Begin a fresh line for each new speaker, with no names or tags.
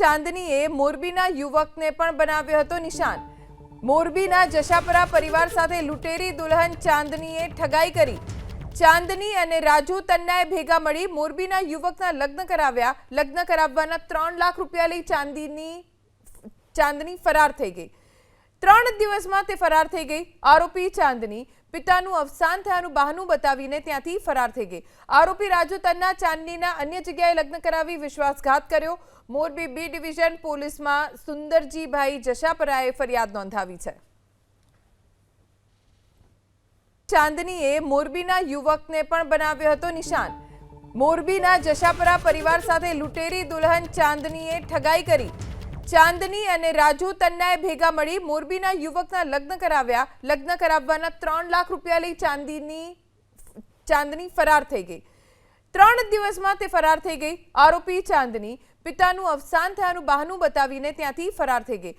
ચાંદનીએ મોરબીના યુવકને પણ બનાવ્યો હતો નિશાન. મોરબીના જશાપરા પરિવાર સાથે લૂંટેરી દુલ્હન ચાંદનીએ ઠગાઈ કરી. ચાંદની અને રાજુ તન્નાએ ભેગા મળી મોરબીના યુવકના લગ્ન કરાવ્યા. લગ્ન કરાવવાના ત્રણ લાખ રૂપિયા લઈ ચાંદીની ચાંદની ફરાર થઈ ગઈ. ત્રણ દિવસમાં તે ફરાર થઈ ગઈ. આરોપી ચાંદની પિતાનું અવસાન થયાનું બહાનું બતાવીને ત્યાંથી ફરાર થઈ ગઈ. આરોપી રાજુ તન્ના ચાંદનીના અન્ય જગ્યાએ લગ્ન કરાવી વિશ્વાસઘાત કર્યો. મોરબી બી ડિવિઝન પોલીસમાં સુંદરજીભાઈ જશાપરાએ ફરિયાદ નોંધાવી છે. ચાંદનીએ મોરબીના યુવકને પણ બનાવ્યો હતો નિશાન. મોરબીના જશાપરા પરિવાર સાથે લૂંટેરી દુલ્હન ચાંદનીએ ઠગાઈ કરી. ચાંદની અને રાજુ તન્નાએ ભેગા મળી મોરબીના યુવકના લગ્ન કરાવ્યા. લગ્ન કરાવવાના ત્રણ લાખ રૂપિયા લઈ ચાંદીની ચાંદની ફરાર થઈ ગઈ. ત્રણ દિવસમાં તે ફરાર થઈ ગઈ. આરોપી ચાંદની પિતાનું અવસાન થયાનું બહાનું બતાવીને ત્યાંથી ફરાર થઈ ગઈ.